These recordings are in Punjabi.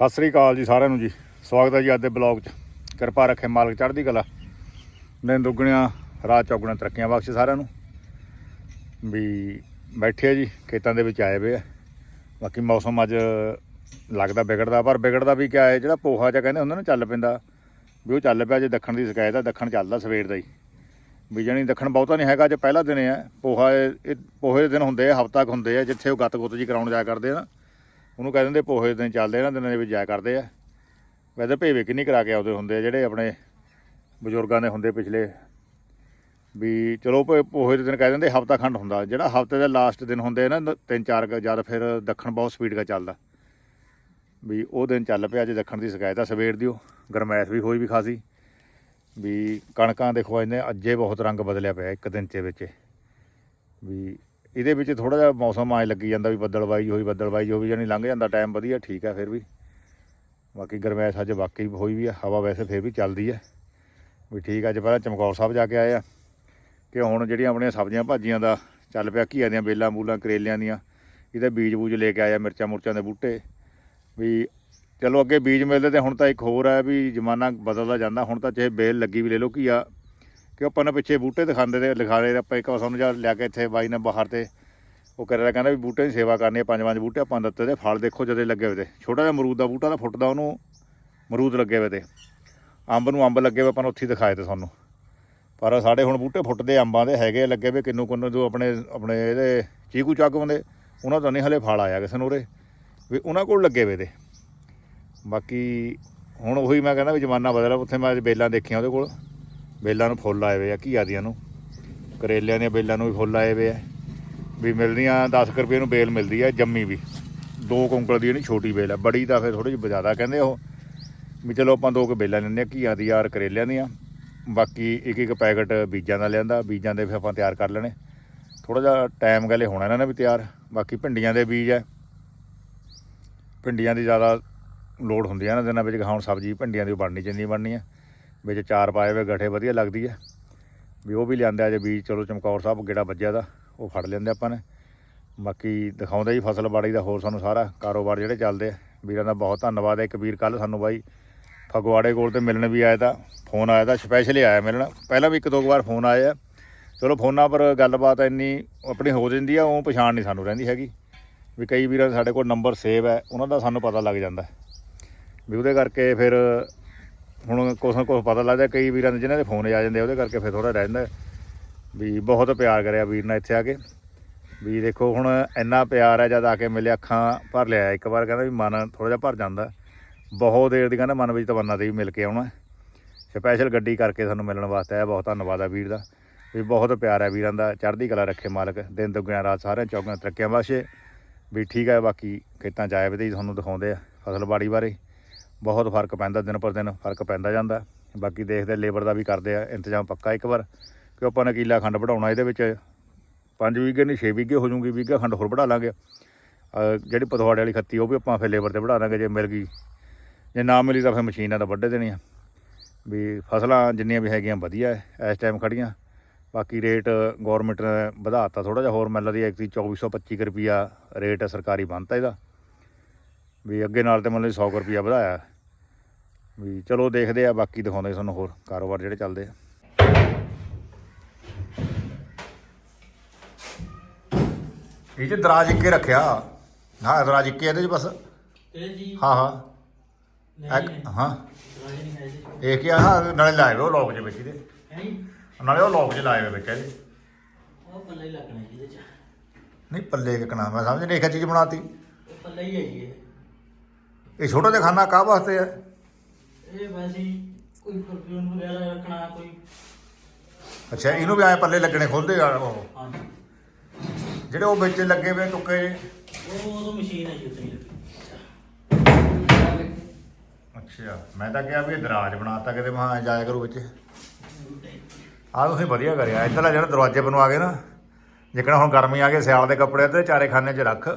ਸਤਿ ਸ੍ਰੀ ਅਕਾਲ ਜੀ ਸਾਰਿਆਂ ਨੂੰ ਜੀ। ਸਵਾਗਤ ਹੈ ਜੀ ਅੱਜ ਦੇ ਬਲੌਗ 'ਚ। ਕਿਰਪਾ ਰੱਖੇ ਮਾਲਕ ਚੜ੍ਹਦੀ ਕਲਾ। ਦਿਨ ਦੁੱਗਣਿਆਂ, ਰਾਤ ਚੌਗਣਿਆਂ ਤਰੱਕੀਆਂ ਬਖਸ਼ੇ ਸਾਰਿਆਂ ਨੂੰ। ਵੀ ਬੈਠੇ ਆ ਜੀ, ਖੇਤਾਂ ਦੇ ਵਿੱਚ ਆਏ ਵੇ ਆ। ਬਾਕੀ ਮੌਸਮ ਅੱਜ ਲੱਗਦਾ ਵਿਗੜਦਾ, ਪਰ ਵਿਗੜਦਾ ਵੀ ਕਿਆ ਹੈ, ਜਿਹੜਾ ਪੋਹਾ ਜਿਹਾ ਕਹਿੰਦੇ ਹੁੰਦਾ ਨਾ ਚੱਲ ਪੈਂਦਾ। ਵੀ ਉਹ ਚੱਲ ਪਿਆ, ਜੇ ਦੱਖਣ ਦੀ ਸ਼ਿਕਾਇਤ ਆ, ਦੱਖਣ ਚੱਲਦਾ ਸਵੇਰ ਦਾ ਹੀ। ਵੀ ਜਾਣੀ ਦੱਖਣ ਬਹੁਤਾ ਨਹੀਂ ਹੈਗਾ, ਅੱਜ ਪਹਿਲਾ ਦਿਨ ਹੈ ਪੋਹਾ ਇਹ ਪੋਹੇ ਦੇ ਦਿਨ ਹੁੰਦੇ ਆ, ਹਫ਼ਤਾ ਕੁ ਹੁੰਦੇ ਆ, ਜਿੱਥੇ ਉਹ ਗੱਤ ਗੁੱਤ ਜੀ ਕਰਾਉਣ ਜਾਇਆ ਕਰਦੇ ਆ ਨਾ। ਉਹਨੂੰ ਕਹਿ ਦਿੰਦੇ ਪੋਹੇ ਦਿਨ ਚੱਲਦੇ ਆ ਨਾ, ਦਿਨਾਂ ਦੇ ਵਿੱਚ ਜਾਇਆ ਕਰਦੇ ਆ। ਵੈਸੇ ਭੇਵੇ ਕਿੰਨੀ ਕਰਾ ਕੇ ਆਉਂਦੇ ਹੁੰਦੇ ਆ, ਜਿਹੜੇ ਆਪਣੇ ਬਜ਼ੁਰਗਾਂ ਦੇ ਹੁੰਦੇ ਪਿਛਲੇ। ਵੀ ਚਲੋ ਭੋ- ਪੋਹੇ ਦੇ ਦਿਨ ਕਹਿ ਦਿੰਦੇ, ਹਫ਼ਤਾ ਖੰਡ ਹੁੰਦਾ। ਜਿਹੜਾ ਹਫ਼ਤੇ ਦਾ ਲਾਸਟ ਦਿਨ ਹੁੰਦੇ ਨਾ ਤਿੰਨ ਚਾਰ ਕੁ ਜਦ ਫਿਰ ਦੱਖਣ ਬਹੁਤ ਸਪੀਡ ਦਾ ਚੱਲਦਾ। ਵੀ ਉਹ ਦਿਨ ਚੱਲ ਪਿਆ ਅੱਜ ਦੱਖਣ ਦੀ ਸ਼ਿਕਾਇਤ ਆ, ਸਵੇਰ ਦੀ ਉਹ। ਗਰਮੈਸ਼ ਵੀ ਹੋਈ ਵੀ ਖਾਸੀ। ਵੀ ਕਣਕਾਂ ਦੇਖੋ ਇਹਨੇ ਅੱਜੇ ਬਹੁਤ ਰੰਗ ਬਦਲਿਆ ਪਿਆ ਇੱਕ ਦਿਨ ਚ ਵਿੱਚ। ਵੀ ਇਹਦੇ ਵਿੱਚ ਥੋੜਾ ਜਿਹਾ ਮੌਸਮ ਆਏ ਲੱਗੀ ਜਾਂਦਾ ਵੀ ਬੱਦਲਬਾਈ ਹੋਈ ਬੱਦਲਬਾਈ ਹੋਈ ਜਾਨੀ ਲੰਘ ਜਾਂਦਾ ਟਾਈਮ ਵਧੀਆ, ਠੀਕ ਆ ਫਿਰ ਵੀ। ਬਾਕੀ ਗਰਮੈਸ਼ ਅੱਜ ਵਾਕਈ ਹੋਈ ਵੀ ਆ, ਹਵਾ ਵੈਸੇ ਫਿਰ ਵੀ ਚੱਲਦੀ ਆ। ਵੀ ਠੀਕ ਆ, ਅੱਜ ਪਹਿਲਾਂ ਚਮਕੌਰ ਸਾਹਿਬ ਜਾ ਕੇ ਆਏ ਆ ਕਿ ਹੁਣ ਜਿਹੜੀਆਂ ਆਪਣੀਆਂ ਸਬਜ਼ੀਆਂ ਭਾਜੀਆਂ ਦਾ ਚੱਲ ਪਿਆ, ਘੀਆ ਦੀਆਂ ਬੇਲਾਂ ਬੂਲਾਂ ਕਰੇਲਿਆਂ ਦੀਆਂ, ਇਹਦੇ ਬੀਜ ਬੂਜ ਲੈ ਕੇ ਆਇਆ ਮਿਰਚਾਂ ਮੁਰਚਾਂ ਦੇ ਬੂਟੇ। ਵੀ ਚਲੋ ਅੱਗੇ ਬੀਜ ਮਿਲਦੇ ਤੇ ਹੁਣ ਤਾਂ ਇੱਕ ਹੋਰ ਹੈ ਵੀ ਜ਼ਮਾਨਾ ਬਦਲਦਾ ਜਾਂਦਾ, ਹੁਣ ਤਾਂ ਚਾਹੇ ਬੇਲ ਲੱਗੀ ਵੀ ਲੈ ਲਓ, ਘੀਆ ਕਿ ਆਪਾਂ ਨੇ ਪਿੱਛੇ ਬੂਟੇ ਦਿਖਾਉਂਦੇ ਤੇ ਰਹੇ ਆਪਾਂ ਇੱਕ ਵਾਰ ਸਾਨੂੰ ਜਾ ਲਿਆ ਕੇ ਇੱਥੇ ਬਾਈ ਨੇ ਬਾਹਰ ਤੇ ਉਹ ਕਰ ਰਿਹਾ ਕਹਿੰਦਾ ਵੀ ਬੂਟੇ ਦੀ ਸੇਵਾ ਕਰਨੀ ਹੈ ਪੰਜ ਪੰਜ ਬੂਟੇ ਆਪਾਂ ਦਿੱਤੇ ਤੇ ਫਲ ਦੇਖੋ ਜਦੇ ਲੱਗੇ ਹੋਏ ਤੇ। ਛੋਟਾ ਜਿਹਾ ਅਮਰੂਦ ਦਾ ਬੂਟਾ ਤਾਂ ਫੁੱਟਦਾ, ਉਹਨੂੰ ਅਮਰੂਦ ਲੱਗੇ ਹੋਏ ਤੇ। ਅੰਬ ਨੂੰ ਅੰਬ ਲੱਗੇ ਹੋਏ, ਆਪਾਂ ਨੂੰ ਉੱਥੇ ਹੀ ਦਿਖਾਏ ਤੇ ਸਾਨੂੰ। ਪਰ ਸਾਡੇ ਹੁਣ ਬੂਟੇ ਫੁੱਟਦੇ ਅੰਬਾਂ ਦੇ ਹੈਗੇ ਲੱਗੇ ਵੇ ਕਿੰਨੂ ਕਿੰਨੂ ਜੋ ਆਪਣੇ ਆਪਣੇ ਇਹਦੇ ਚੀਕੂ ਚੱਕ ਹੁੰਦੇ, ਉਹਨਾਂ ਤੋਂ ਨਹੀਂ ਹਲੇ ਫਲ ਆਇਆ ਕਿਸੇ ਨੂੰ ਉਰੇ, ਵੀ ਉਹਨਾਂ ਕੋਲ ਲੱਗੇ ਵੇ ਤੇ। ਬਾਕੀ ਹੁਣ ਉਹੀ ਮੈਂ ਕਹਿੰਦਾ ਵੀ ਜ਼ਮਾਨਾ ਬਦਲਿਆ, ਉੱਥੇ ਮੈਂ ਅੱਜ ਬੇਲਾਂ ਦੇਖੀਆਂ ਉਹਦੇ ਕੋਲ। ਬੇਲਾਂ ਨੂੰ ਫੁੱਲ ਆਏ ਵੇ ਆ, ਘੀਆ ਦੀਆਂ ਨੂੰ। ਕਰੇਲਿਆਂ ਦੀਆਂ ਬੇਲਾਂ ਨੂੰ ਵੀ ਫੁੱਲ ਆਏ ਵੇ ਆ। ਵੀ ਮਿਲਦੀਆਂ 10 ਕੁ ਰੁਪਏ ਨੂੰ ਬੇਲ ਮਿਲਦੀ ਆ, ਜੰਮੀ ਵੀ। ਦੋ ਕੁੰਕਲ ਦੀ ਨਹੀਂ ਛੋਟੀ ਬੇਲ ਆ, ਬੜੀ ਤਾਂ ਫਿਰ ਥੋੜੀ ਜਿਹੀ ਜ਼ਿਆਦਾ ਕਹਿੰਦੇ ਉਹ। ਵੀ ਚਲੋ ਆਪਾਂ ਦੋ ਕੁ ਬੇਲਾਂ ਲੈਂਦੇ ਆ, ਘੀਆ ਦੀ ਯਾਰ ਕਰੇਲਿਆਂ ਦੀਆਂ। ਬਾਕੀ ਇੱਕ ਇੱਕ ਪੈਕਟ ਬੀਜਾਂ ਦਾ ਲਿਆਂਦਾ, ਬੀਜਾਂ ਦੇ ਫਿਰ ਆਪਾਂ ਤਿਆਰ ਕਰ ਲੈਣੇ। ਥੋੜਾ ਜਿਹਾ ਟਾਈਮ ਗਲੇ ਹੋਣਾ ਇਹਨਾਂ ਨੇ ਵੀ ਤਿਆਰ। ਬਾਕੀ ਭਿੰਡੀਆਂ ਦੇ ਬੀਜ ਹੈ ਭਿੰਡੀਆਂ ਦੀ ਜ਼ਿਆਦਾ ਲੋੜ ਹੁੰਦੀ ਆ ਨਾ ਦਿਨਾਂ ਵਿੱਚ ਹੁਣ ਸਬਜ਼ੀ ਭਿੰਡੀਆਂ ਦੀ ਬਣਨੀ, ਜਿੰਨੀ ਬਣਨੀ ਹੈ ਵਿੱਚ ਚਾਰ ਪਾਏ ਹੋਏ ਗਠੇ ਵਧੀਆ ਲੱਗਦੀ ਹੈ ਵੀ ਉਹ ਵੀ ਲਿਆਂਦੇ ਆ ਜੇ ਬੀਜ, ਚਲੋ ਚਮਕੌਰ ਸਾਹਿਬ ਗੇੜਾ ਵੱਜਿਆ ਦਾ, ਉਹ ਫੜ ਲੈਂਦੇ ਆਪਾਂ ਨੇ। ਬਾਕੀ ਦਿਖਾਉਂਦਾ ਹੀ ਫਸਲ ਬਾੜੀ ਦਾ ਹੋਰ ਸਾਨੂੰ ਸਾਰਾ ਕਾਰੋਬਾਰ ਜਿਹੜੇ ਚੱਲਦੇ ਆ। ਵੀਰਾਂ ਦਾ ਬਹੁਤ ਧੰਨਵਾਦ ਹੈ ਇੱਕ ਵੀਰ ਕੱਲ ਸਾਨੂੰ ਬਾਈ ਫਗਵਾੜੇ ਕੋਲ ਤੇ ਮਿਲਣ ਵੀ ਆਇਆ ਤਾਂ ਫੋਨ ਆਇਆ ਤਾਂ ਸਪੈਸ਼ਲੀ ਆਇਆ ਮਿਲਣ। ਪਹਿਲਾਂ ਵੀ ਇੱਕ ਦੋ ਕੁ ਵਾਰ ਫੋਨ ਆਏ ਆ। ਚਲੋ ਫੋਨਾਂ ਪਰ ਗੱਲਬਾਤ ਇੰਨੀ ਆਪਣੀ ਹੋ ਜਾਂਦੀ ਆ, ਉਹ ਪਛਾਣ ਨਹੀਂ ਸਾਨੂੰ ਰਹਿੰਦੀ ਹੈਗੀ। ਵੀ ਕਈ ਵੀਰਾਂ ਦੇ ਸਾਡੇ ਕੋਲ ਨੰਬਰ ਸੇਵ ਹੈ ਉਹਨਾਂ ਦਾ ਸਾਨੂੰ ਪਤਾ ਲੱਗ ਜਾਂਦਾ। ਵੀ ਉਹਦੇ ਕਰਕੇ ਫਿਰ ਹੁਣ ਕੁਛ ਨਾ ਕੁਛ ਪਤਾ ਲੱਗਦਾ ਕਈ ਵੀਰਾਂ ਦੇ ਜਿਨ੍ਹਾਂ ਦੇ ਫੋਨ ਆ ਜਾਂਦੇ ਆ, ਉਹਦੇ ਕਰਕੇ ਫਿਰ ਥੋੜਾ ਰਹਿੰਦਾ ਵੀ ਬਹੁਤ ਪਿਆਰ ਕਰਿਆ ਵੀਰ ਨਾਲ ਇੱਥੇ ਆ ਕੇ। ਵੀ ਦੇਖੋ ਹੁਣ ਇੰਨਾ ਪਿਆਰ ਹੈ ਜਦ ਆ ਕੇ ਮਿਲਿਆ ਅੱਖਾਂ ਭਰ ਲਿਆ ਇੱਕ ਵਾਰ ਕਹਿੰਦਾ ਵੀ ਮਨ ਥੋੜਾ ਜਿਹਾ ਭਰ ਜਾਂਦਾ। ਬਹੁਤ ਦੇਰ ਦੀ ਕਹਿੰਦਾ ਮਨ ਵਿੱਚ ਤਮੰਨਾ ਤੇ ਵੀ ਮਿਲ ਕੇ ਆਉਣਾ। ਸਪੈਸ਼ਲ ਗੱਡੀ ਕਰਕੇ ਸਾਨੂੰ ਮਿਲਣ ਵਾਸਤੇ ਆਇਆ ਬਹੁਤ ਧੰਨਵਾਦ ਆ ਵੀਰ ਦਾ। ਵੀ ਬਹੁਤ ਪਿਆਰ ਹੈ ਵੀਰਾਂ ਦਾ ਚੜ੍ਹਦੀ ਕਲਾ ਰੱਖੇ ਮਾਲਕ। ਦਿਨ ਦੁਗਿਆ ਰਾਤ ਸਾਰਿਆਂ ਚੌਕਾਂ ਤਰੱਕੀਆਂ ਵਾਸਤੇ ਵੀ ਠੀਕ ਹੈ ਬਾਕੀ ਖੇਤਾਂ ਚ ਆਏ ਵੇ ਤੁਹਾਨੂੰ ਦਿਖਾਉਂਦੇ ਆ ਫਸਲ ਬਾੜੀ ਬਾਰੇ। ਬਹੁਤ ਫ਼ਰਕ ਪੈਂਦਾ, ਦਿਨ ਪਰ ਦਿਨ ਫ਼ਰਕ ਪੈਂਦਾ ਜਾਂਦਾ। ਬਾਕੀ ਦੇਖਦੇ ਲੇਬਰ ਦਾ ਵੀ ਕਰਦੇ ਆ, ਇੰਤਜ਼ਾਮ ਪੱਕਾ ਇੱਕ ਵਾਰ। ਕਿ ਆਪਾਂ ਨੇ ਕਿੱਲਾ ਖੰਡ ਵਧਾਉਣਾ ਇਹਦੇ ਵਿੱਚ। 5 ਵੀਗੇ ਨਹੀਂ 6 ਵੀਗੇ ਹੋ ਜੂਗੀ ਵੀਗਾ ਖੰਡ ਹੋਰ ਵਧਾ ਲਾਂਗੇ। ਜਿਹੜੀ ਪਤਵਾੜੇ ਵਾਲੀ ਖੱਤੀ, ਉਹ ਵੀ ਆਪਾਂ ਫਿਰ ਲੇਬਰ ਤੇ ਵਧਾ ਦਾਂਗੇ, ਜੇ ਮਿਲ ਗਈ। ਜੇ ਨਾ ਮਿਲੀ ਤਾਂ ਫਿਰ ਮਸ਼ੀਨਾਂ ਤਾਂ ਵੱਢੇ ਦੇਣੀਆਂ। ਵੀ ਫਸਲਾਂ ਜਿੰਨੀਆਂ ਵੀ ਹੈਗੀਆਂ ਵਧੀਆ ਐ, ਇਸ ਟਾਈਮ ਖੜੀਆਂ ਬਾਕੀ ਰੇਟ ਗਵਰਨਮੈਂਟ ਨੇ ਵਧਾਤਾ ਥੋੜਾ ਜਿਹਾ, ਹੋਰ ਮਿਲ ਰਹੀ ਹੈ 2425 ਰੁਪਿਆ ਰੇਟ ਸਰਕਾਰੀ ਬੰਨਤਾ ਇਹਦਾ। ਵੀ ਅੱਗੇ ਨਾਲ ਤੇ ਮਤਲਬ 100 ਰੁਪਿਆ ਵਧਾਇਆ। ਵੀ ਚਲੋ ਦੇਖਦੇ ਆ ਬਾਕੀ ਦਿਖਾਉਂਦੇ ਤੁਹਾਨੂੰ ਹੋਰ ਕਾਰੋਬਾਰ ਜਿਹੜੇ ਚੱਲਦੇ ਆ। ਇਹ ਤੇ ਦਰਾਜ ਇੱਕੇ ਰੱਖਿਆ। ਹਾਂ ਦਰਾਜ ਇੱਕੇ ਇਹਦੇ ਚ ਬਸ? ਹਾਂ ਹਾਂ। ਇੱਕ- ਹਾਂ। ਇਹ ਕੀ ਆ ਹਾਂ ਨਾਲੇ ਲਾਏ ਉਹ ਲੋਕ ਦੇ ਵਿੱਚ ਇਹਦੇ। ਹੈ ਜੀ। ਨਾਲੇ ਉਹ ਲੋਕ ਚ ਲਾਏ ਵੇ ਵਿੱਚ ਇਹਦੇ। ਉਹ ਪੱਲੇ ਹੀ ਲੱਗਣਾ ਜੀ ਇਹਦੇ ਚ। ਨਹੀਂ ਪੱਲੇ ਕਿਕਣਾ ਮੈਂ ਸਮਝ ਨਹੀਂ ਇੱਕ ਚੀਜ਼ ਬਣਾਤੀ। ਉਹ ਪੱਲੇ ਹੀ ਹੈ ਜੀ ਇਹ। ਇਹ ਛੋਟਾ ਜਿਹਾ ਖਾਨਾ ਕਾਹ ਵਾਸਤੇ ਹੈ? ਇਹ ਵੈਸੇ ਹੀ ਕੋਈ ਪਰਫਿਊਮ ਵਗੈਰਾ ਰੱਖਣਾ ਕੋਈ ਅੱਛਾ ਇਹਨੂੰ ਵੀ ਆਏ ਪੱਲੇ ਲੱਗਣੇ ਖੁੱਲਦੇ ਆ ਉਹ? ਹਾਂਜੀ। ਜਿਹੜੇ ਉਹ ਵਿੱਚ ਲੱਗੇ ਵੇ ਟੁੱਕੇ ਜਿਹੇ। ਉਹ ਉਹ ਮਸ਼ੀਨ ਹੈ ਜੀ ਉੱਤੇ ਹੀ ਅੱਛਾ ਮੈਂ ਤਾਂ ਕਿਹਾ ਵੀ ਇਹ ਦਰਾਜ ਬਣਾਤਾ ਕਿਤੇ ਮਹਾ ਜਾਇਆ ਕਰੂ ਵਿੱਚ। ਆਹ ਤੁਸੀਂ ਵਧੀਆ ਕਰਿਆ ਇੱਧਰਲਾ ਜਿਹੜਾ ਦਰਵਾਜ਼ੇ ਬਣਵਾ ਗਏ ਨਾ ਜਿੱਕਣਾ ਹੁਣ ਗਰਮੀ ਆ ਗਈ ਸਿਆਲ ਦੇ ਕੱਪੜੇ ਤੇ ਚਾਰੇ ਖਾਨੇ 'ਚ ਰੱਖ।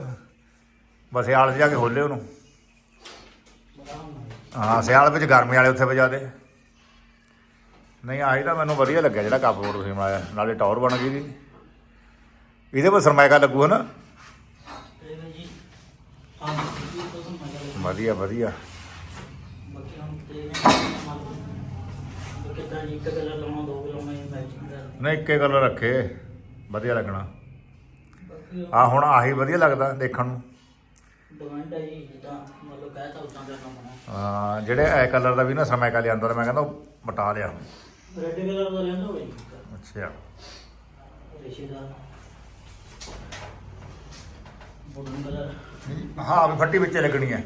ਬਸ ਸਿਆਲ 'ਚ ਜਾ ਕੇ ਖੋਲੇ ਉਹਨੂੰ। ਹਾਂ ਸਿਆਲ ਵਿੱਚ ਗਰਮੀ ਵਾਲੇ ਉੱਥੇ ਵਜਾ ਦੇ। ਨਹੀਂ ਆਹੀ ਤਾਂ ਮੈਨੂੰ ਵਧੀਆ ਲੱਗਿਆ ਜਿਹੜਾ ਕੱਪ ਬੋਰਡ ਤੁਸੀਂ ਬਣਾਇਆ। ਨਾਲੇ ਟੌਰ ਬਣ ਗਈ ਦੀ। ਇਹਦੇ ਪਰ ਸਰਮਾਇਕਾ ਲੱਗੂ ਜੀ ਜੀ ਸਮਝ ਵਧੀਆ ਵਧੀਆ ਜੀ ਨਹੀਂ ਇੱਕੇ ਕਲਰ ਰੱਖੇ। ਵਧੀਆ ਲੱਗਣਾ। ਆ ਹੁਣ ਆਹੀ ਵਧੀਆ ਲੱਗਦਾ ਦੇਖਣ ਨੂੰ। ਡਿਮਾਂਡ ਹੈ ਜੀ ਜਿੱਦਾਂ ਮਤਲਬ ਕਹਿ ਤਾ ਉਦਾਂ ਦਾ ਕੰਮ ਹੈ ਹਾਂ, ਜਿਹੜੇ ਐ ਕਲਰ ਦਾ ਵੀ ਨਾ ਸਮੈਕਾ ਲਿਆਂਦਾ ਤਾਂ ਮੈਂ ਕਹਿੰਦਾ ਉਹ ਮਟਾ ਲਿਆ। ਰੈੱਡ ਕਲਰ ਦਾ ਲੈਂਦਾ ਹੋਵੇ ਜੀ। ਅੱਛਾ। ਰੇਸ਼ੇ ਦਾ। ਬੋਲਨ ਕਲਰ ਹਾਂ ਵੀ ਫੱਟੀ ਵਿੱਚੇ ਲੱਗਣੀ ਹੈ।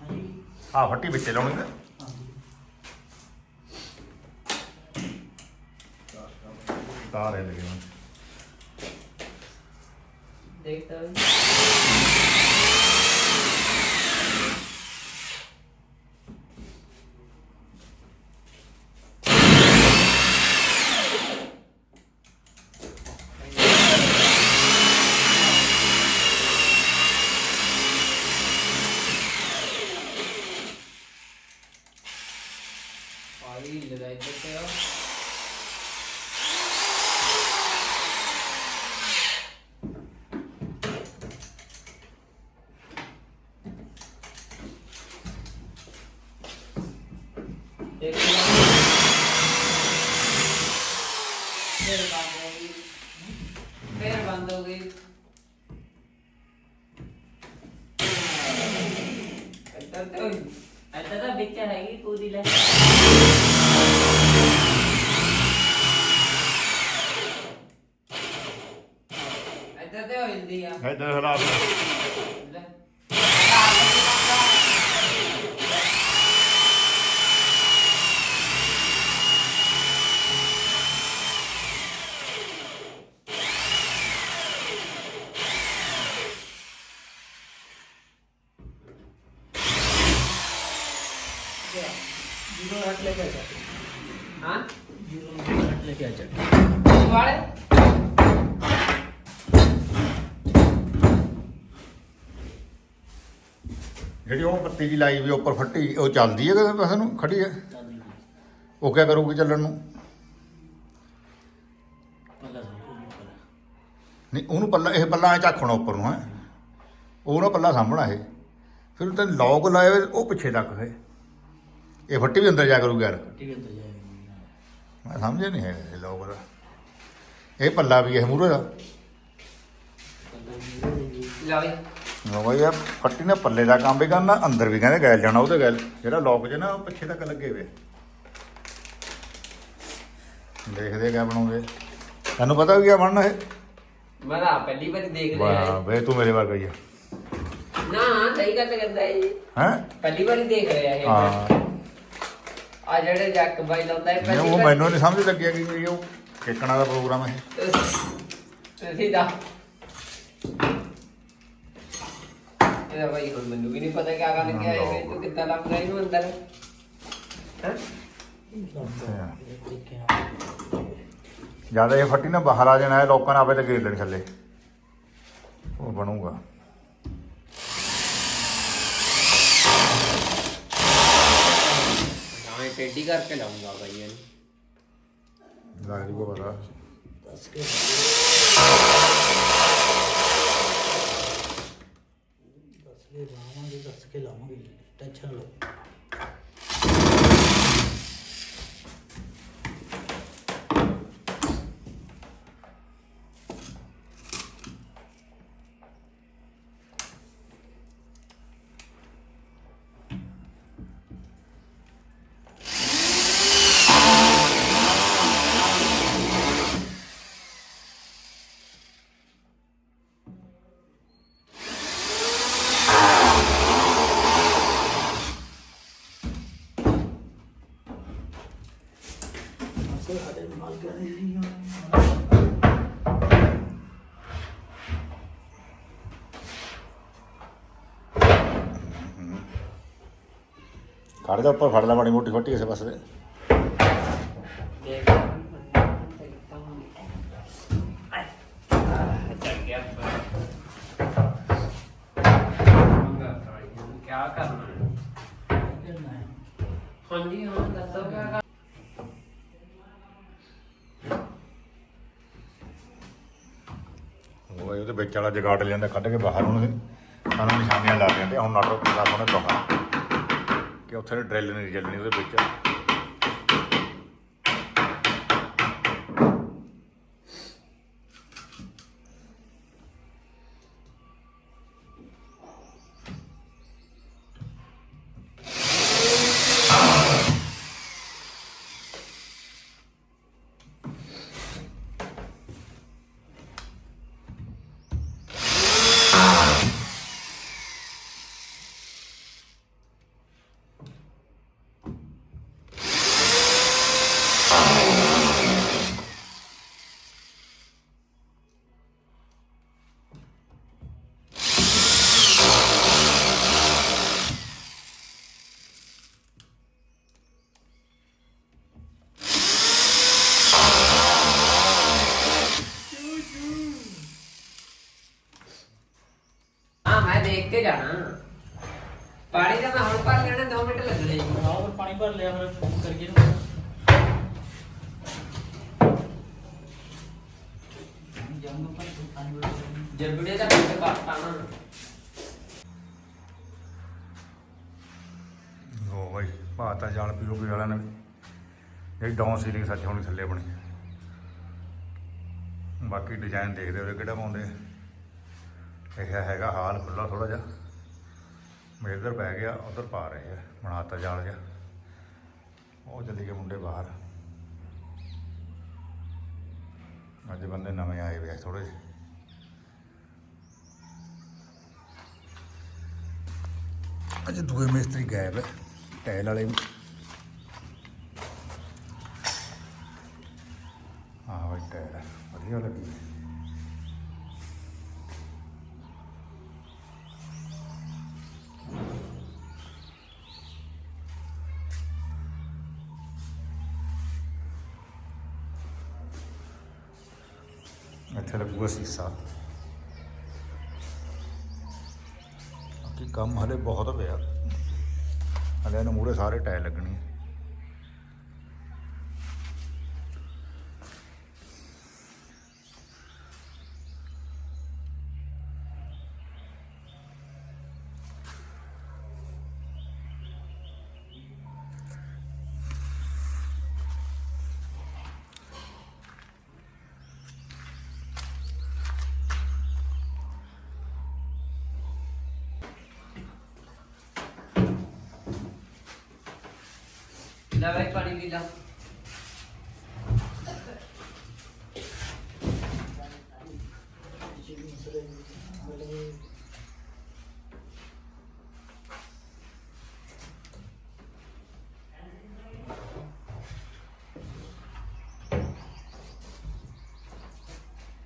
ਹਾਂਜੀ। ਹਾਂ ਫੱਟੀ ਵਿੱਚੇ ਲਾਉਣੀ ਹੈ। ਹਾਂਜੀ। ਤਾਰ ਲੱਗੀ ਦੇਖਤਾ ਵੀ ਆਈ ਲਗਾਈ ਦਿੱਤੇ ਹੋ ਦੇਖ ਫਿਰ ਬੰਦ ਹੋ ਗਈ ਫਿਰ ਬੰਦ ਹੋ ਗਈ ਇੱਧਰ ਤੇ ਹੋਈ ਐਦਾਂ ਤਾਂ ਵਿੱਚ ਹੈਗੀ ਪੂਰੀ ਲੈ। ਇੱਧਰ ਤੇ ਹੋਈ ਦੀ ਆ। ਇਧਰ ਖਰਾਬ ਲੈ। ਫੱਟੀ ਜੀ ਲਾਈ ਵੀ ਉੱਪਰ ਫੱਟੀ ਉਹ ਚੱਲਦੀ ਹੈ ਕਿਸੇ ਪਾਸੇ ਨੂੰ? ਖੜੀ ਹੈ? ਉਹ ਕਿਆ ਕਰੂਗੀ ਚੱਲਣ ਨੂੰ? ਨਹੀਂ ਉਹਨੂੰ ਪੱਲਾ ਇਹ ਪੱਲਾ ਐ ਚੱਕਣਾ ਉੱਪਰ ਨੂੰ ਹੈ? ਉਹ ਨਾ ਪੱਲਾ ਸਾਹਮਣਾ ਇਹ। ਫਿਰ ਤੇ ਲੌਕ ਲਾਇਆ ਉਹ ਪਿੱਛੇ ਤੱਕ ਹੈ। ਇਹ ਫੱਟੀ ਵੀ ਅੰਦਰ ਜਾ ਕਰੂਗੀ ਯਾਰ। ਮੈਂ ਸਮਝਿਆ ਨਹੀਂ ਹੈ ਇਹ ਲੌਕ ਦਾ। ਇਹ ਪੱਲਾ ਵੀ ਇਹ ਮੂਹਰੇ ਦਾ। ਲਾਵੇ ਲੋ ਬਈ ਇਹ ਫੱਟੀ ਨੇ ਪੱਲੇ ਦਾ ਕੰਮ ਵੀ ਕਰਨਾ ਅੰਦਰ ਵੀ ਕਹਿੰਦੇ ਗੈਲ ਜਾਣਾ ਉਹਦੇ ਗੈਲ। ਜਿਹੜਾ ਲੌਕ ਜੇ ਨਾ ਉਹ ਪਿੱਛੇ ਤੱਕ ਲੱਗੇ ਵੇ। ਦੇਖਦੇ ਕਿਆ ਬਣਾਉਂਦੇ ਤੈਨੂੰ ਪਤਾ ਵੀ ਕਿਆ ਬਣਨਾ ਇਹ? ਮੈਂ ਤਾਂ ਪਹਿਲੀ ਵਾਰ ਦੇਖ ਰਿਹਾ ਵਾਹ ਵੇ ਤੂੰ ਮੇਰੇ ਵਰਗਾ ਹੀ ਆ। ਨਾ ਸਹੀ ਗੱਲ ਕਰਦਾ ਹੈ ਜੀ ਹੈ? ਪਹਿਲੀ ਵਾਰੀ ਦੇਖ ਰਿਹਾ ਇਹ। ਹਾਂ। ਆ ਜਿਹੜੇ ਜੱਕ ਬਾਈ ਲਾਉਂਦਾ ਹੈ ਨਹੀਂ, ਉਹ ਮੈਨੂੰ ਨਹੀਂ ਸਮਝ ਲੱਗਿਆ ਕਿ ਉਹ ਕਿੱਕਣਾ ਦਾ ਪ੍ਰੋਗਰਾਮ ਹੈ ਤੁਸੀਂ ਦਾ ਤੇ ਭਾਈ ਹੁਣ ਮੈਨੂੰ ਵੀ ਨਹੀਂ ਪਤਾ ਕਿਆ ਕਰਨ ਗਿਆ ਇਹ ਤੂੰ ਕਿੱਦਾਂ ਲੱਗ ਰਿਹਾ ਇਹਨੂੰ ਜ਼ਿਆਦਾ ਇਹ ਫੱਟੀ ਨਾ ਬਾਹਰ ਆ ਜਾਣਾ ਹੈ ਲੋਕਾਂ ਨੇ ਆਪੇ ਤੇ ਗੇੜ ਲੈਣ ਥੱਲੇ। ਉਹ ਬਣੂਗਾ। ਨਾ ਇਹ ਟੇਡੀ ਕਰਕੇ ਲਾਉਂਗਾ ਭਾਈ ਇਹਨੂੰ। ਲੱਗ ਰਿਹਾ ਪਤਾ। ਦੱਸ ਕੇ ਕੇ ਲਾਵਾਂਗੇ ਦੱਸ ਕੇ ਲਾਵਾਂਗੇ ਟੈਨਸ਼ਨ ਲਓ। ਫੜ ਦੇ ਉੱਪਰ, ਫੜ ਲੈ ਮਾੜੀ ਮੋਟੀ ਫੱਟੀ ਕਿਸੇ ਪਾਸੇ। ਦੇ ਉਹ ਇਹਦੇ ਵਿੱਚ ਵਾਲਾ ਜਗਾੜ ਲੈਂਦਾ ਕੱਢ ਕੇ ਬਾਹਰ ਉਹਨੂੰ ਸਾਨੂੰ ਨਿਸ਼ਾਨੀਆਂ ਲਾ ਦਿੰਦੇ ਹੁਣ ਨਾਟਕ ਦਾ ਸੋਹਣਾ ਕਿ ਉੱਥੇ ਡਰਿੱਲ ਨਹੀਂ ਚੱਲਣੀ ਉਹਦੇ ਵਿੱਚ ਹਾਂ ਮੈਂ ਦੇਖ ਕੇ ਜਾਣਾ ਪਾਣੀ ਤਾਂ ਮੈਂ ਹੁਣ ਭਰ ਲੈਣਾ 2 ਮਿੰਟ ਲੱਗਣੇ ਜੀ ਆਹ ਫਿਰ ਪਾਣੀ ਭਰ ਲਿਆ ਫਿਰ ਫੋਨ ਕਰਕੇ ਨੂੰ ਜਾਊਂਗਾ ਪਰ ਪਾਣੀ ਭਰ ਜਰਬੜੇ ਦਾ ਕਿੱਥੇ ਪਾਤਾ ਨਾ ਉਹ ਬਾਈ ਭਾਤਾ ਜਾਲ ਪੀਓਪੀ ਵਾਲਿਆਂ ਨੇ ਵੀ ਇਹ ਡਾਊਨ ਸੀਲਿੰਗ ਸੱਚ ਹੋਣੀ ਥੱਲੇ ਬਣੀ। ਬਾਕੀ ਡਿਜ਼ਾਈਨ ਦੇਖਦੇ ਹੋਏ ਕਿਹੜਾ ਪਾਉਂਦੇ। ਇਹ ਹੈਗਾ ਹਾਲ ਖੁੱਲਾ ਥੋੜਾ ਜਿਹਾ। ਮੈਂ ਇੱਧਰ ਪੈ ਗਿਆ, ਉਧਰ ਪਾ ਰਹੇ ਆ, ਬਣਾਤਾ ਜਾਲ ਜਿਹਾ। ਉਹ ਚਲੇ ਗਏ ਮੁੰਡੇ ਬਾਹਰ। ਅੱਜ ਬੰਦੇ ਨਵੇਂ ਆਏ ਵੇ ਥੋੜੇ ਜਿਹੇ। ਅੱਜ ਦੂਏ ਮਿਸਤਰੀ ਗਾਇਬ ਹੈ, ਟਾਇਲ ਵਾਲੇ ਹਾਂ ਬਈ ਟਾਇਲ ਹੈ, ਵਧੀਆ ਲੱਗੀ ਇੱਥੇ ਲੱਗੂਗਾ ਸੀਸਾ ਬਾਕੀ ਕੰਮ ਹਲੇ ਬਹੁਤ ਪਿਆ ਹਲੇ ਇਹਨੂੰ ਮੂਰੇ ਸਾਰੇ ਟਾਇਰ ਲੱਗਣੇ ਹੈ।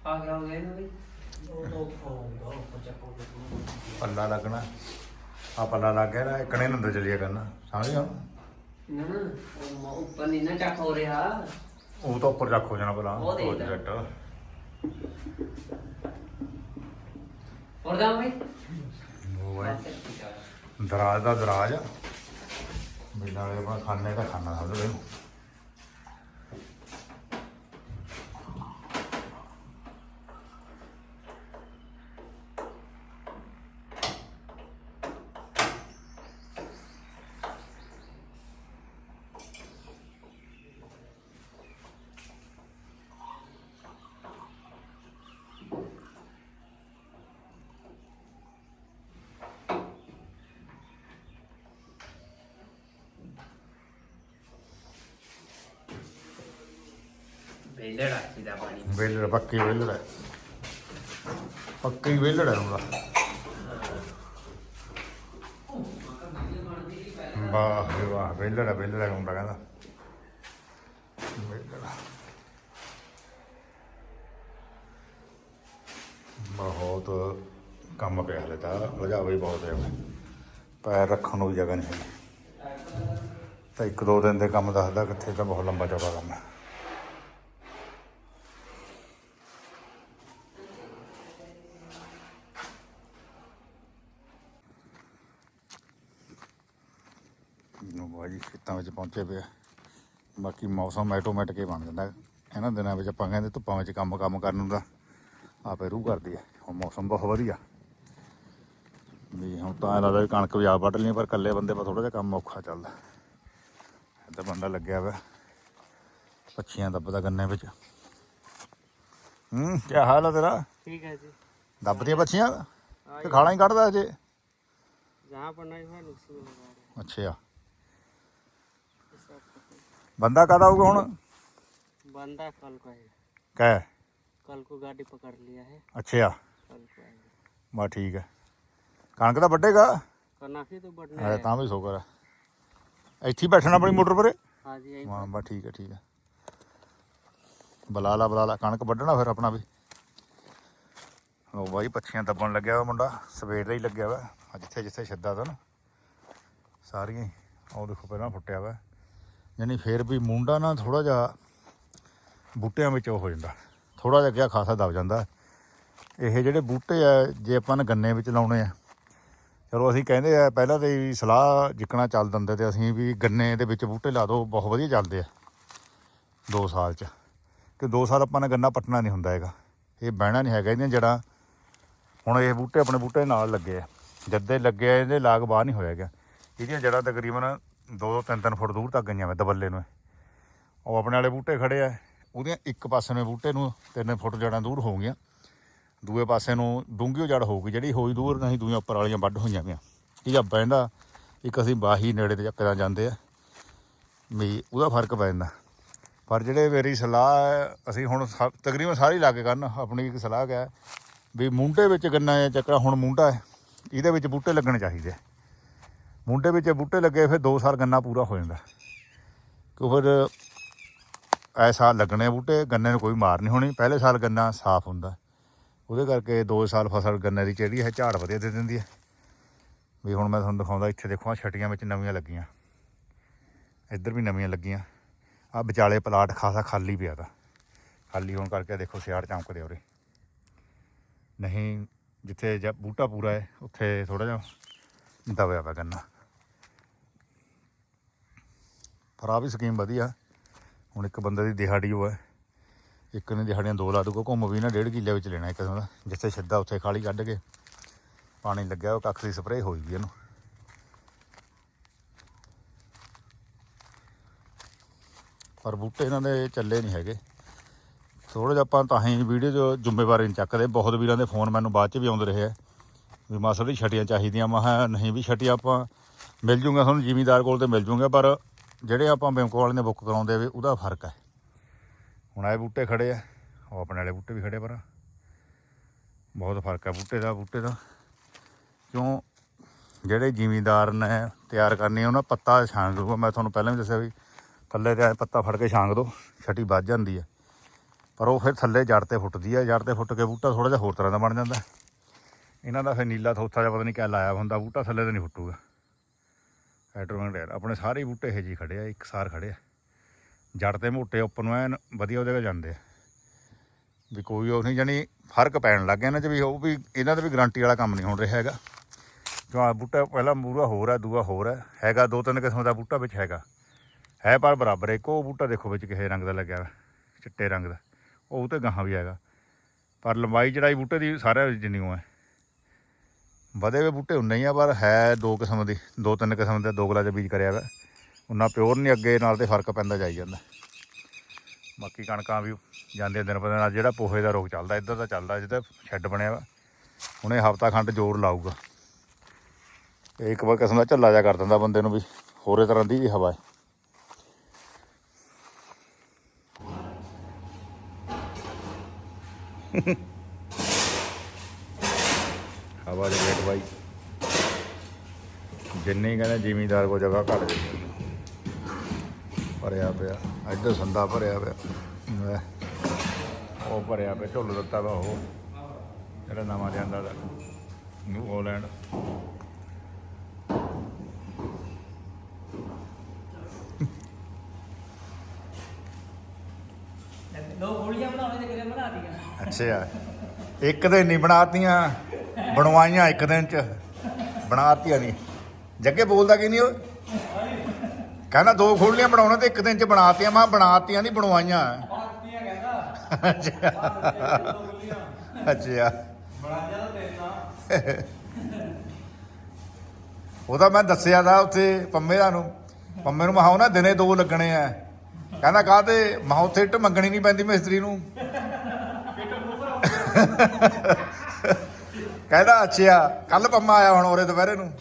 ਆ ਗਿਆ ਹੋ ਗਿਆ ਨਾ ਬਈ ਉਹ ਤਾਂ ਔਖਾ ਹੋਊਗਾ ਉਹ ਚੱਕੋ ਪੱਲਾ ਲੱਗਣਾ। ਆ ਪੱਲਾ ਲੱਗ ਗਿਆ ਨਾ ਇਕਣੇ ਨੂੰ ਅੰਦਰ ਚਲੀਆ ਕਰਨਾ। ਸਮਝ ਗਿਆ? ਨਾ ਨਾ ਉਹ ਮ- ਉੱਪਰ ਨਹੀਂ ਨਾ ਚੱਕ ਹੋ ਰਿਹਾ। ਉਹ ਤਾਂ ਉੱਪਰ ਰੱਖ ਹੋ ਜਾਣਾ ਪਹਿਲਾਂ ਉਹ ਦੇ ਉਹ ਦੇ। ਜੱਟ ਹੋਰ ਦਾ ਬਈ? ਉਹ ਬਾਈ? ਦਰਾਜ ਦਾ ਦਰਾਜ ਆ। ਵੀ ਨਾਲੇ ਆਪਣਾ ਖਾਣੇ ਦਾ ਖਾਣਾ ਸਮਝ ਲਓ ਵੇਲੇ ਰੱਖੀ ਦਾ ਪਾਣੀ ਵੇਲੜ, ਪੱਕੀ ਵੇਲੜ ਹੈ। ਪੱਕੀ ਵੇਲੜ ਹੈ ਉਹਦਾ ਵਾਹ ਜੀ ਵਾਹ, ਵੇਲੜ ਹੈ ਵੇਲੜ ਹੈ ਹੁੰਦਾ ਕਹਿੰਦਾ। ਵੇਲੜ ਬਹੁਤ ਕੰਮ ਪਿਆ ਹਲੇ ਤਾਂ ਲਗਾਵੇ ਹੀ ਬਹੁਤ ਹੈ। ਪੈਰ ਰੱਖਣ ਨੂੰ ਵੀ ਜਗ੍ਹਾ ਨਹੀਂ ਹੈਗੀ। ਤਾਂ ਇੱਕ ਦੋ ਦਿਨ ਦੇ ਕੰਮ ਦੱਸਦਾ ਕਿੱਥੇ ਤਾਂ ਬਹੁਤ ਲੰਬਾ ਚੌੜਾ ਕੰਮ ਹੈ। ਤੰਬੂ ਜੀ ਖੇਤਾਂ ਵਿੱਚ ਪਹੁੰਚੇ ਪਏ ਬਾਕੀ ਮੌਸਮ ਆਟੋਮੈਟਿਕ ਹੀ ਬਣ ਜਾਂਦਾ। ਇਹਨਾਂ ਦਿਨਾਂ ਵਿੱਚ ਆਪਾਂ ਕਹਿੰਦੇ ਧੁੱਪਾਂ ਵਿੱਚ ਕੰਮ ਕੰਮ ਕਰਨ ਨੂੰ ਤਾਂ ਆਪੇ ਰੂਹ ਕਰਦੀ ਹੈ ਹੁਣ ਮੌਸਮ ਬਹੁਤ ਵਧੀਆ। ਵੀ ਹੁਣ ਤਾਂ ਲੱਗਦਾ ਵੀ ਕਣਕ ਵੀ ਆ ਵੱਢ ਲਈ ਪਰ ਇਕੱਲੇ ਬੰਦੇ ਪਾ ਥੋੜਾ ਜਿਹਾ ਕੰਮ ਔਖਾ ਚੱਲਦਾ। ਇੱਧਰ ਬੰਦਾ ਲੱਗਿਆ ਵਾ ਪੱਛੀਆਂ ਦੱਬਦਾ ਗੰਨੇ ਵਿੱਚ। ਹੂੰ ਕੀ ਹਾਲ ਹੈ ਤੇਰਾ? ਠੀਕ ਹੈ ਜੀ। ਦੱਬਦੀਆਂ ਪੱਛੀਆਂ? ਤੇ ਖਾਣਾ ਹੀ ਕੱਢਦਾ ਜੇ ਜਹਾਂ ਪੜਨਾ ਹੀ ਫਿਰ ਨੁਕਸਾਨ ਅੱਛਾ। सब ਬੰਦਾ ਕਦ ਆਊਗਾ ਹੁਣ बंदा कल को आएगा ਕਹਿ कल को गाड़ी पकड़ लिया है ਅੱਛਾ कल को आएगा ਬਾ ਠੀਕ ਹੈ ਕਣਕ ਤਾਂ ਵੱਢੇਗਾ कनाफी तो बढ़ने ਹੈ है ਤਾਂ ਵੀ ਸ਼ੁਕਰ ਹੈ ਇੱਥੇ ਹੀ ਬੈਠਣਾ ਆਪਣੀ ਮੋਟਰ ਪਰੇ हाँ जी यही ਹਾਂ ਬਾ ਠੀਕ ਹੈ ਠੀਕ ਹੈ ਬੁਲਾ ਲਾ ਬੁਲਾ ਲਾ ਕਣਕ ਵੱਢਣਾ ਫਿਰ ਆਪਣਾ ਵੀ ਉਹ ਬਾਈ ਪੱਛੀਆਂ ਦੱਬਣ ਲੱਗਿਆ ਵਾ ਮੁੰਡਾ ਸਵੇਰ ਦਾ ਹੀ ਲੱਗਿਆ ਵਾ ਆਹ ਜਿੱਥੇ ਜਿੱਥੇ ਛੱਦਾ ਤਾ ਨਾ ਸਾਰੀਆਂ ਹੀ ਉਹ ਦੇਖੋ ਪਹਿਲਾਂ ਫੁੱਟਿਆ ਵਾ ਯਾਨੀ ਫੇਰ ਵੀ ਮੁੰਡਾ ਨਾ ਥੋੜਾ ਜਿਹਾ ਬੂਟਿਆਂ ਵਿੱਚ ਉਹ ਹੋ ਜਾਂਦਾ। ਥੋੜਾ ਜਿਹਾ ਗਿਆ ਖਾਸਾ ਦਬ ਜਾਂਦਾ। ਇਹ ਜਿਹੜੇ ਬੂਟੇ ਆ, ਜੇ ਆਪਾਂ ਨੇ ਗੰਨੇ ਵਿੱਚ ਲਾਉਣੇ ਆ, ਚਲੋ ਅਸੀਂ ਕਹਿੰਦੇ ਆ, ਪਹਿਲਾਂ ਤੇ ਵੀ ਸਲਾਹ ਜਿੱਕਣਾ ਚੱਲ ਦਿੰਦੇ ਤੇ ਅਸੀਂ ਵੀ ਗੰਨੇ ਦੇ ਵਿੱਚ ਬੂਟੇ ਲਾ ਦਿਓ ਬਹੁਤ ਵਧੀਆ ਚੱਲਦੇ ਆ। 2 ਸਾਲ ਚ। ਕਿ 2 ਸਾਲ ਆਪਾਂ ਨੇ ਗੰਨਾ ਪੱਟਣਾ ਨਹੀਂ ਹੁੰਦਾ ਹੈਗਾ। ਇਹ ਬਹਿਣਾ ਨਹੀਂ ਹੈਗਾ, ਇਹਦੀਆਂ ਜੜਾਂ ਹੁਣ ਇਹ ਬੂਟੇ ਆਪਣੇ ਬੂਟੇ ਨਾਲ ਲੱਗੇ ਆ। ਜੱਦੇ ਲੱਗੇ ਆ, ਇਹਦੇ ਲਾਗ ਬਾਹਰ ਨਹੀਂ ਹੋਇਆ ਹੈਗਾ। ਇਹਦੀਆਂ ਜੜਾਂ ਤਕਰੀਬਨ 2-2 3-3 ਫੁੱਟ ਦੂਰ ਤੱਕ ਗਈਆਂ ਮੈਂ ਦਬੱਲੇ ਨੂੰ। ਉਹ ਆਪਣੇ ਵਾਲੇ ਬੂਟੇ ਖੜੇ ਆ। ਉਹਦੀਆਂ ਇੱਕ ਪਾਸੇ ਨੂੰ ਬੂਟੇ ਨੂੰ ਤਿੰਨ ਫੁੱਟ ਜੜਾਂ ਦੂਰ ਹੋ ਗਈਆਂ। ਦੂਏ ਪਾਸੇ ਨੂੰ ਡੂੰਘੀ ਜੜ ਹੋਊਗੀ ਜਿਹੜੀ ਹੋਈ ਦੂਰ ਨਹੀਂ ਦੂਈਆਂ ਉੱਪਰ ਵਾਲੀਆਂ ਵੱਢ ਹੋਈਆਂ ਪਈਆਂ। ਇਹ ਆ ਬਹਿੰਦਾ ਇੱਕ ਅਸੀਂ ਬਾਹੀ ਨੇੜੇ ਤੇ ਚੱਕਰਾਂ ਜਾਂਦੇ ਆ। ਵੀ ਉਹਦਾ ਫ਼ਰਕ ਪੈ ਜਾਂਦਾ। ਪਰ ਜਿਹੜੇ ਮੇਰੀ ਸਲਾਹ ਹੈ, ਅਸੀਂ ਹੁਣ ਸਾ- ਤਕਰੀਬਨ ਸਾਰੀ ਲਾ ਕੇ ਕਰਨ ਆਪਣੀ ਇੱਕ ਸਲਾਹ ਹੈ ਵੀ ਮੁੰਡੇ ਵਿੱਚ ਗੰਨਾ ਜਾਂ ਚੱਕਰਾ ਹੁਣ ਮੁੰਡਾ ਹੈ ਇਹਦੇ ਵਿੱਚ ਬੂਟੇ ਲੱਗਣੇ ਚਾਹੀਦੇ ਮੁੰਡੇ ਵਿੱਚ ਬੂਟੇ ਲੱਗੇ, ਫਿਰ 2 ਸਾਲ ਗੰਨਾ ਪੂਰਾ ਹੋ ਜਾਂਦਾ। ਕਿਉਂ ਫਿਰ ਐਸਾ ਲੱਗਣੇ ਬੂਟੇ, ਗੰਨੇ ਨੂੰ ਕੋਈ ਮਾਰ ਨਹੀਂ ਹੋਣੀ। ਪਹਿਲੇ ਸਾਲ ਗੰਨਾ ਸਾਫ਼ ਹੁੰਦਾ। ਉਹਦੇ ਕਰਕੇ 2 ਸਾਲ ਫਸਲ ਗੰਨੇ ਦੀ ਜਿਹੜੀ ਹੈ, ਝਾੜ ਵਧੀਆ ਦੇ ਦਿੰਦੀ ਹੈ। ਵੀ ਹੁਣ ਮੈਂ ਤੁਹਾਨੂੰ ਦਿਖਾਉਂਦਾ, ਇੱਥੇ ਦੇਖੋ ਆਹ ਛਟੀਆਂ ਵਿੱਚ ਨਵੀਆਂ ਲੱਗੀਆਂ। ਇੱਧਰ ਵੀ ਨਵੀਆਂ ਲੱਗੀਆਂ। ਆ ਵਿਚਾਲੇ ਪਲਾਟ ਖਾਸਾ ਖਾਲੀ ਪਿਆ ਤਾ। ਖਾਲੀ ਹੋਣ ਕਰਕੇ ਦੇਖੋ ਸਿਆੜ ਚਮਕਦੇ ਉਰੇ। ਨਹੀਂ, ਜਿੱਥੇ ਜ ਬੂਟਾ ਪੂਰਾ ਹੈ, ਉੱਥੇ ਥੋੜਾ ਜਿਹਾ ਦਬਿਆ ਪਿਆ ਗੰਨਾ। ਪਰ ਆ ਵੀ ਸਕੀਮ ਵਧੀਆ। ਹੁਣ ਇੱਕ ਬੰਦੇ ਦੀ ਦਿਹਾੜੀ ਉਹ ਹੈ। ਇੱਕ ਨੇ ਦਿਹਾੜੀਆਂ ਦੋ ਲਾ ਦੂਗਾ ਘੁੰਮ ਵੀ ਨਾ ਡੇਢ ਕਿੱਲੇ ਵਿੱਚ ਲੈਣਾ ਇੱਕ ਦਿਨ ਦਾ ਜਿੱਥੇ ਸਿੱਧਾ ਉੱਥੇ ਖਾਲੀ ਕੱਢ ਕੇ ਪਾਣੀ ਲੱਗਿਆ, ਉਹ ਕੱਖ ਦੀ ਸਪਰੇਅ ਹੋਈ ਵੀ ਇਹਨੂੰ। ਪਰ ਬੂਟੇ ਇਹਨਾਂ ਦੇ ਚੱਲੇ ਨਹੀਂ ਹੈਗੇ। ਥੋੜਾ ਜਿਹਾ ਆਪਾਂ ਤਾਂ ਹੀ ਵੀਡੀਓ 'ਚ ਜ਼ਿੰਮੇਵਾਰੀ ਨਹੀਂ ਚੱਕਦੇ। ਬਹੁਤ ਵੀਰਾਂ ਦੇ ਫੋਨ ਮੈਨੂੰ ਬਾਅਦ 'ਚ ਵੀ ਆਉਂਦੇ ਰਹੇ ਆ ਵੀ ਮਾਸੜ ਦੀ ਛਟੀਆਂ ਚਾਹੀਦੀਆਂ। ਮੈਂ ਕਿਹਾ ਨਹੀਂ ਵੀ ਛਟੀਆਂ ਆਪਾਂ ਮਿਲ ਜੂਗਾ ਤੁਹਾਨੂੰ ਜ਼ਿਮੀਦਾਰ ਕੋਲ ਤੇ ਮਿਲ ਜੂਗਾ ਪਰ ਜਿਹੜੇ ਆਪਾਂ ਬੈਂਕੋ ਵਾਲੇ ਨੇ ਬੁੱਕ ਕਰਾਉਂਦੇ ਵੇ ਉਹਦਾ ਫ਼ਰਕ ਹੈ। ਹੁਣ ਆਏ ਬੂਟੇ ਖੜੇ ਆ, ਉਹ ਆਪਣੇ ਵਾਲੇ ਬੂਟੇ ਵੀ ਖੜੇ ਪਰ ਬਹੁਤ ਫ਼ਰਕ ਹੈ ਬੂਟੇ ਦਾ ਬੂਟੇ ਦਾ। ਕਿਉਂ? ਜਿਹੜੇ ਜ਼ਿਮੀਂਦਾਰ ਨੇ ਤਿਆਰ ਕਰਨੀ ਉਹਨਾਂ ਪੱਤਾ ਛਾਂਗ ਦੂਗਾ ਮੈਂ ਤੁਹਾਨੂੰ ਪਹਿਲਾਂ ਵੀ ਦੱਸਿਆ ਵੀ ਥੱਲੇ ਤੇ ਪੱਤਾ ਫੜ ਕੇ ਛਾਂਗ ਦੋ, ਛਟੀ ਵੱਜ ਜਾਂਦੀ ਹੈ ਪਰ ਉਹ ਫਿਰ ਥੱਲੇ ਜੜ ਤੇ ਫੁੱਟਦੀ ਹੈ ਜੜ ਤੇ ਫੁੱਟ ਕੇ ਬੂਟਾ ਥੋੜਾ ਜਿਹਾ ਹੋਰ ਤਰ੍ਹਾਂ ਦਾ ਬਣ ਜਾਂਦਾ। ਇਹਨਾਂ ਦਾ ਫਿਰ ਨੀਲਾ ਥੋਥਾ ਜਿਹਾ ਪਤਾ ਨਹੀਂ ਕਿਆ ਲਾਇਆ ਹੁੰਦਾ, ਬੂਟਾ ਥੱਲੇ ਤੇ ਨਹੀਂ ਫੁੱਟੂਗਾ। ਐਟਰੋਮੈਂਟ ਆਪਣੇ ਸਾਰੇ ਬੂਟੇ ਇਹ ਜੀ ਖੜੇ ਆ ਇੱਕ ਸਾਰ ਖੜੇ ਆ। ਜੜ ਤੇ ਮੋਟੇ ਉੱਪਰ ਨੂੰ ਐਨ ਵਧੀਆ ਉਹਦੇ ਜਾਂਦੇ ਆ। ਵੀ ਕੋਈ ਉਹ ਨਹੀਂ ਜਾਣੀ ਫ਼ਰਕ ਪੈਣ ਲੱਗ ਗਿਆ ਇਹਨਾਂ 'ਚ ਵੀ ਉਹ ਵੀ ਇਹਨਾਂ ਦਾ ਵੀ ਗਰੰਟੀ ਵਾਲਾ ਕੰਮ ਨਹੀਂ ਹੋਣ ਰਿਹਾ ਹੈਗਾ। ਕਿਉਂ ਆਹ ਬੂਟਾ ਪਹਿਲਾਂ ਮੂਰਾ ਹੋਰ ਹੈ ਦੂਆ ਹੋਰ ਹੈ ਹੈਗਾ ਦੋ ਤਿੰਨ ਕਿਸਮ ਦਾ ਬੂਟਾ ਵਿੱਚ ਹੈਗਾ। ਹੈ ਪਰ ਬਰਾਬਰ ਇੱਕ ਉਹ ਬੂਟਾ ਦੇਖੋ ਵਿੱਚ ਕਿਸੇ ਰੰਗ ਦਾ ਲੱਗਿਆ ਹੋਇਆ, ਚਿੱਟੇ ਰੰਗ ਦਾ। ਉਹ ਤੇ ਗਾਹਾਂ ਵੀ ਹੈਗਾ। ਪਰ ਲੰਬਾਈ ਚੜਾਈ ਬੂਟੇ ਦੀ ਸਾਰਿਆਂ ਜਿੰਨੀ ਉਹ ਹੈ। ਵਧੇ ਹੋਏ ਬੂਟੇ ਉਨੇ ਹੀ ਆ, ਪਰ ਹੈ ਦੋ ਕਿਸਮ ਦੀ, ਦੋ ਤਿੰਨ ਕਿਸਮ ਦੇ ਦੋਗਲਾ ਜਿਹਾ ਬੀਜ ਕਰਿਆ ਵਾ। ਉਹਨਾਂ ਪਿਓਰ ਨਹੀਂ ਅੱਗੇ ਨਾਲ ਤੇ ਫ਼ਰਕ ਪੈਂਦਾ ਜਾਈ ਜਾਂਦਾ। ਬਾਕੀ ਕਣਕਾਂ ਵੀ ਜਾਂਦੇ ਦਿਨ ਪਰ ਦਿਨ ਜਿਹੜਾ ਪੋਹੇ ਦਾ ਰੋਗ ਚੱਲਦਾ, ਇੱਧਰ ਦਾ ਚੱਲਦਾ ਜਿੱਥੇ ਸ਼ੈੱਡ ਬਣਿਆ ਵਾ। ਹੁਣੇ ਹਫਤਾ ਖੰਡ ਜ਼ੋਰ ਲਾਊਗਾ। ਇਹ ਇੱਕ ਵਾਰ ਕਿਸਮ ਦਾ ਝੱਲਾ ਜਾ ਕਰ ਦਿੰਦਾ ਬੰਦੇ ਨੂੰ ਵੀ, ਹੋਰੇ ਤਰ੍ਹਾਂ ਦੀ ਹਵਾ ਹੈ। ਹਵਾ ਦੇ ਰੇਟ ਬਾਈ। ਜਿੰਨੇ ਕਹਿੰਦੇ ਜ਼ਿਮੀਦਾਰ ਕੋ ਜਗ੍ਹਾ ਘੱਟ ਗਈ ਭਰਿਆ ਪਿਆ ਇੱਧਰ ਸੰਦਾ ਭਰਿਆ ਪਿਆ। ਉਹ ਭਰਿਆ ਪਿਆ ਢੁੱਲ ਦਿੱਤਾ ਵਾ ਉਹ। ਜਿਹੜਾ ਨਵਾਂ ਜਾਂਦਾ ਦਾ ਨਿਊ ਹੋਲੈਂਡ। ਲੋ ਗੋਲੀਆਂ ਬਣਾਉਣੇ ਤੇ ਕਰੇ ਬਣਾ ਦੀਆਂ ਅੱਛਾ ਇੱਕ ਤੇ ਨਹੀਂ ਬਣਾਤੀਆਂ। ਬਣਵਾਈਆਂ ਇੱਕ ਦਿਨ ਚ। ਬਣਾਤੀਆਂ ਨਹੀਂ। ਜੱਗੇ ਬੋਲਦਾ ਕਿ ਨਹੀਂ ਉਹ? ਕਹਿੰਦਾ ਦੋ ਖੋਲੀਆਂ ਬਣਾਉਣਾ ਤੇ ਇੱਕ ਦਿਨ ਚ ਬਣਾਤੀਆਂ। ਮੈਂ ਬਣਾਤੀਆਂ ਨਹੀਂ, ਬਣਵਾਈਆਂ। ਅੱਛਾ। ਅੱਛਾ। ਉਹਦਾ ਮੈਂ ਦੱਸਿਆ ਦਾ ਉੱਥੇ ਪੰਮੇ ਦਾ ਨੂੰ। ਪੰਮੇ ਨੂੰ ਮਹਾਉ ਨਾ ਦਿਨੇ ਦੋ ਲੱਗਣੇ ਆ। ਕਹਿੰਦਾ ਕਾਹਤੇ ਮਹਾਉ ਉੱਥੇ ਟ ਮੰਗਣੀ ਨਹੀਂ ਪੈਂਦੀ ਮਿਸਤਰੀ ਨੂੰ। ਕਹਿੰਦਾ ਅੱਛਾ ਕੱਲ ਪੰਮਾ ਆਇਆ ਹੁਣ ਉਰੇ ਦੁਪਹਿਰੇ ਨੂੰ।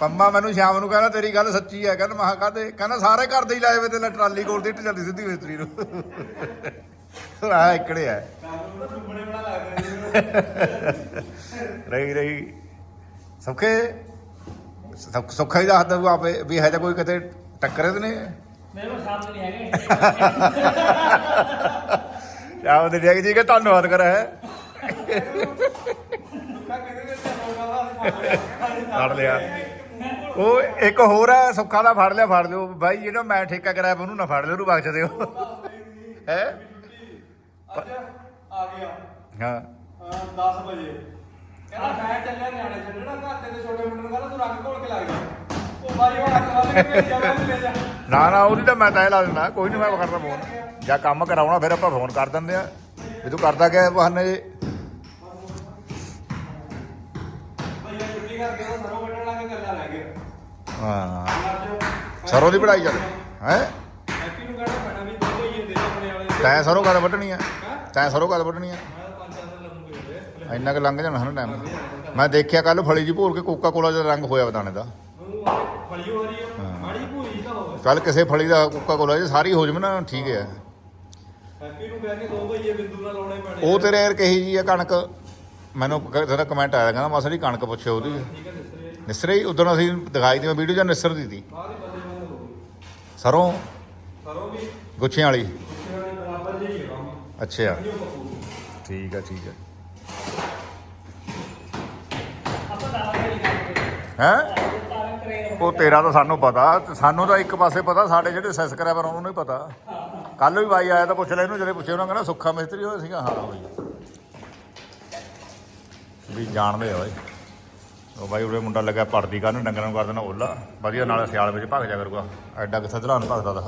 ਪੰਮਾ ਮੈਨੂੰ ਸ਼ਾਮ ਨੂੰ ਕਹਿੰਦਾ ਤੇਰੀ ਗੱਲ ਸੱਚੀ ਹੈ। ਕਹਿੰਦਾ ਮਹਾ ਕਾਹਤੇ ਕਹਿੰਦਾ? ਸਾਰੇ ਘਰ ਦੇ ਹੀ ਲਾਏ ਵੇ ਤੇ ਲੈ ਟਰਾਲੀ ਕੋਲ ਦੀ ਚੱਲਦੀ ਸਿੱਧੀ ਮਿਸਤਰੀ ਨੂੰ ਆ ਇਕੜੇ ਆ। ਰਹੀ ਰਹੀ। ਸੁੱਖੇ? ਸੁੱਖ- ਹੀ ਦੱਸਦਾ ਤੂੰ ਆਪੇ ਵੀ ਹੈ ਤਾਂ ਕੋਈ ਕਿਤੇ ਟੱਕਰੇ ਤੇ ਨਹੀਂ ਮੇਰੇ ਕੋਲ ਸ਼ਬਦ ਨਹੀਂ ਹੈਗੇ। ਆਪ ਦੇ ਜੀ ਕਿ ਧੰਨਵਾਦ ਕਰ ਹੈ। ਫੜ ਲਿਆ। ਉਹ ਇੱਕ ਹੋਰ ਹੈ ਸੁੱਖਾ ਦਾ ਫੜ ਲਿਆ ਫੜ ਲਿਓ। ਬਾਈ ਜਿਹੜਾ ਮੈਂ ਠੇਕਾ ਕਰਾਇਆ ਉਹਨੂੰ ਨਾ ਫੜ ਲਿਓ ਉਹਨੂੰ ਬਖਸ਼ ਦਿਓ। ਹੈ? ਅੱਜ ਆ ਗਿਆ। ਹਾਂ। ਅਹ 10 ਵਜੇ। ਕਹਿੰਦਾ ਮੈਂ ਚੱਲਿਆ ਨਿਆਣੇ ਛੱਡਣਾ ਘਰ ਤੇ ਛੋਟੇ ਮੁੰਡੇ ਨੂੰ ਕਹਿੰਦਾ ਤੂੰ ਰੰਗ ਘੋਲ ਕੇ ਲੱਗ ਜਾ ਉਹ ਬਾਈ ਉਹ ਹੱਥ ਵੱਲ ਕੇ ਮੈਂ ਲੈ ਜਾ। ਨਾ ਨਾ ਉਹਦੀ ਤਾਂ ਮੈਂ ਤਾਂ ਇਹ ਲਾ ਦਿੰਦਾ ਕੋਈ ਨਹੀਂ ਮੈਂ ਕਰਦਾ ਫੋਨ ਜਾਂ ਕੰਮ ਕਰਾਉਣਾ ਫਿਰ ਆਪਾਂ ਫੋਨ ਕਰ ਦਿੰਦੇ ਆ। ਵੀ ਤੂੰ ਕਰਦਾ ਕਿ ਬਹਾਨੇ ਹਾਂ। ਸਰੋਂ ਦੀ ਪੜਾਈ ਚੱਲ ਹੈ। ਹੈਪੀ ਨੂੰ ਕਹਿਣਾ ਪੈਣਾ ਵੀ ਦੋ ਭਈਏ ਦੇ ਆਪਣੇ ਵਾਲੇ ਤੈਂ ਸਰੋਂ ਕਦ ਵੱਢਣੀ ਆ। ਤੈਂ ਸਰੋਂ ਕਦ ਵੱਢਣੀ ਆ। ਇੰਨਾ ਕੁ ਲੰਘ ਜਾਣਾ ਹਨਾ ਟਾਈਮ ਮੈਂ ਦੇਖਿਆ ਕੱਲ ਫਲੀ ਜੀ ਭੋਰ ਕੇ ਕੋਕਾ ਕੋਲਾ ਦਾ ਰੰਗ ਹੋਇਆ ਬਤਾਣੇ ਦਾ। ਉਹਨੂੰ ਫਲੀ ਹੋ ਰਹੀ ਹੈ। ਮਾੜੀ ਭੂਰੀ ਤਾਂ ਹੋਵੇ। ਕੱਲ ਕਿਸੇ ਫਲੀ ਦਾ ਕੋਕਾ ਕੋਲਾ ਜੇ ਸਾਰੀ ਹੋ ਜਵੇ ਨਾ ਠੀਕ ਹੈ ਹੈਪੀ ਨੂੰ ਕਹਿੰਦੇ ਦੋ ਭਈਏ ਬਿੰਦੂ ਨਾਲ ਲਾਉਣੇ ਪੈਣੇ ਉਹ ਤੇਰੇ ਯਾਰ ਕਹੀ ਜੀ ਆ ਕਣਕ। ਮੈਨੂੰ ਤੇਰਾ ਕਮੈਂਟ ਆਇਆ ਕਹਿੰਦਾ ਮਸਲੀ ਕਣਕ ਪੁੱਛਿਓ ਉਹਦੀ। ਹੈ ਨਿਸਰੇ ਹੀ ਉਦੋਂ ਅਸੀਂ ਦਿਖਾਈ ਤੇ ਵੀਡੀਓ ਜਾਂ ਨਿਸਰ ਦੀ ਤੀ ਸਰੋਂ? ਸਰੋਂ ਵੀ। ਗੁੱਛਿਆਂ ਵਾਲੀ? ਅੱਛਾ। ਠੀਕ ਆ ਠੀਕ ਆ। ਹੈ ਉਹ ਤੇਰਾ ਤਾਂ ਸਾਨੂੰ ਪਤਾ। ਸਾਨੂੰ ਤਾਂ ਇੱਕ ਪਾਸੇ ਪਤਾ ਸਾਡੇ ਜਿਹੜੇ ਸਬਸਕ੍ਰਾਈਬਰ ਉਹਨਾਂ ਨੂੰ ਹੀ ਪਤਾ ਕੱਲ ਵੀ ਬਾਈ ਆਇਆ ਤਾਂ ਪੁੱਛ ਲੈ ਇਹਨੂੰ ਜਿਹੜੇ ਪੁੱਛੇ ਉਹਨਾਂ ਕਹਿੰਦਾ ਸੁੱਖਾ ਮਿਸਤਰੀ ਹੋਇਆ ਸੀਗਾ। ਹਾਂ ਬਾਈ। ਵੀ ਜਾਣਦੇ ਆ ਬਾਈ। ਉਹ ਬਾਈ ਉਹਦੇ ਮੁੰਡਾ ਲੱਗਾ ਪੜਦੀ ਕਰਨ ਡੰਗਰਾਂ ਨੂੰ ਕਰ ਦੇਣਾ ਓਲਾ। ਵਧੀਆ ਨਾਲ ਸਿਆਲ ਵਿੱਚ ਭੱਗ ਜਾ ਕਰੂਗਾ ਐਡਾ ਕਿੱਥੇ ਧਲਾਨ ਭੱਗਦਾ ਦਾ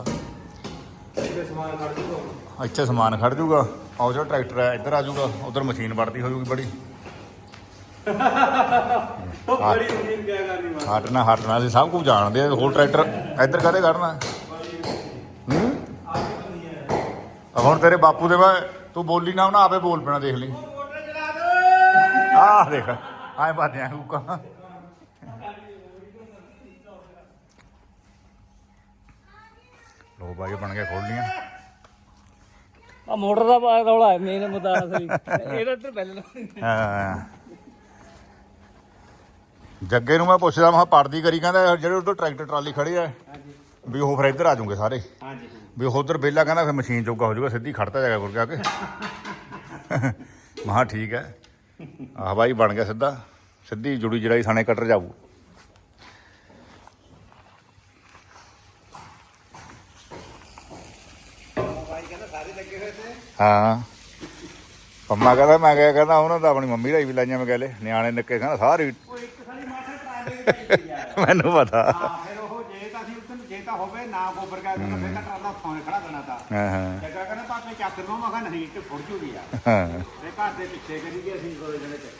ਸਮਾਨ ਇੱਥੇ ਸਮਾਨ ਖੜ ਜਾਊਗਾ ਆਹ ਜਿਹੜਾ ਟਰੈਕਟਰ ਹੈ ਇੱਧਰ ਆ ਜਾਊਗਾ ਉਧਰ ਮਸ਼ੀਨ ਵੜਦੀ ਹੋ ਬੜੀ। ਉਹ ਬੜੀ ਮਸ਼ੀਨ ਕਿਆ ਕਰਨੀ ਵਾ ਹਟਣਾ ਹਟਣਾ ਅਸੀਂ ਸਭ ਕੁਝ ਜਾਣਦੇ ਆ। ਹੋਰ ਟਰੈਕਟਰ ਇੱਧਰ ਕਦੇ ਕਰਨਾ? ਹੂੰ? ਆ ਹੁਣ ਤੇਰੇ ਬਾਪੂ ਦੇ ਵਾ ਤੂੰ ਬੋਲੀ ਨਾ ਉਹਨਾਂ ਆਪੇ ਬੋਲ ਪੈਣਾ ਦੇਖ ਲਈ। ਮੋਟਰ ਚਲਾ ਦੋ ਆਹ ਦੇਖ ਆਏ ਬਾਦਿਆਂ ਹੁਕਾ ਲੋ ਬਾਈ ਬਣ ਕੇ ਖੋਲ ਲੀਆਂ ਆ ਮੋਟਰ ਦਾ ਬਾ- ਰੌਲਾ ਮੇਨ ਮੁੱਦਾ ਅਸਲੀ ਇਹਦਾ ਤੇ ਪਹਿਲਾਂ ਹਾਂ ਜੱਗੇ ਨੂੰ ਮੈਂ ਪੁੱਛਦਾ ਮੈਂ ਪੜਦੀ ਕਰੀ ਕਹਿੰਦਾ ਜਿਹੜੇ ਉਧਰ ਟਰੈਕਟਰ ਟਰਾਲੀ ਖੜੀ ਆ ਵੀ ਉਹ ਫਿਰ ਇੱਧਰ ਆ ਜਾਊਗੇ ਸਾਰੇ। ਹਾਂਜੀ ਵੀ ਉਧਰ ਬੇਲਾ ਕਹਿੰਦਾ ਫਿਰ ਮਸ਼ੀਨ ਚੋਗਾ ਹੋ ਜਾਊਗਾ ਸਿੱਧੀ ਖੜਤਾ ਜਾਗਾ ਕੋਲ ਜਾ ਕੇ ਮਹਾ ਠੀਕ ਹੈ। ਆਹ ਬਾਈ ਬਣ ਗਿਆ ਸਿੱਧਾ। ਸਿੱਧੀ ਜੁੜੀ ਜੜਾਈ ਸਾਣੇ ਕਟਰ ਜਾਊ। ਹਾਂ। ਪੰਮਾ ਕਹਿੰਦਾ ਮੈਂ ਕਿਹਾ ਕਹਿੰਦਾ ਉਹਨਾਂ ਦਾ ਆਪਣੀ ਮੰਮੀ ਹੀ ਵੀ ਲਾਈਆਂ ਮੈਂ ਕਹਿੰਦੇ ਨਿਆਣੇ ਨਿੱਕੇ ਕਹਿੰਦਾ ਸਾਰੇ ਮੈਨੂੰ ਪਤਾ। ਹਾਂ ਫਿਰ ਉਹ ਜੇ ਤਾਂ ਅਸੀਂ ਉੱਥੇ ਜੇ ਤਾਂ ਹੋਵੇ ਨਾ ਗੋਬਰ ਕਾ ਤਾਂ ਫਿਰ ਟਰਾਲਾ ਫੋਨ ਖੜਾ ਦੇਣਾ ਤਾਂ। ਹਾਂ ਹਾਂ। ਜੱਗਾ ਕਹਿੰਦਾ ਪਾਪੇ ਚੱਕ ਲਓ ਮੈਂ ਕਿਹਾ ਨਹੀਂ ਤੇ ਫੁੱਟ ਜੂਗੀ ਆ। ਹਾਂ। ਇਹ ਘਰ ਦੇ ਪਿੱਛੇ ਕਰੀ ਗਏ ਅਸੀਂ ਕੋਲੇ ਜਣੇ ਚੱਕੀ ਗਏ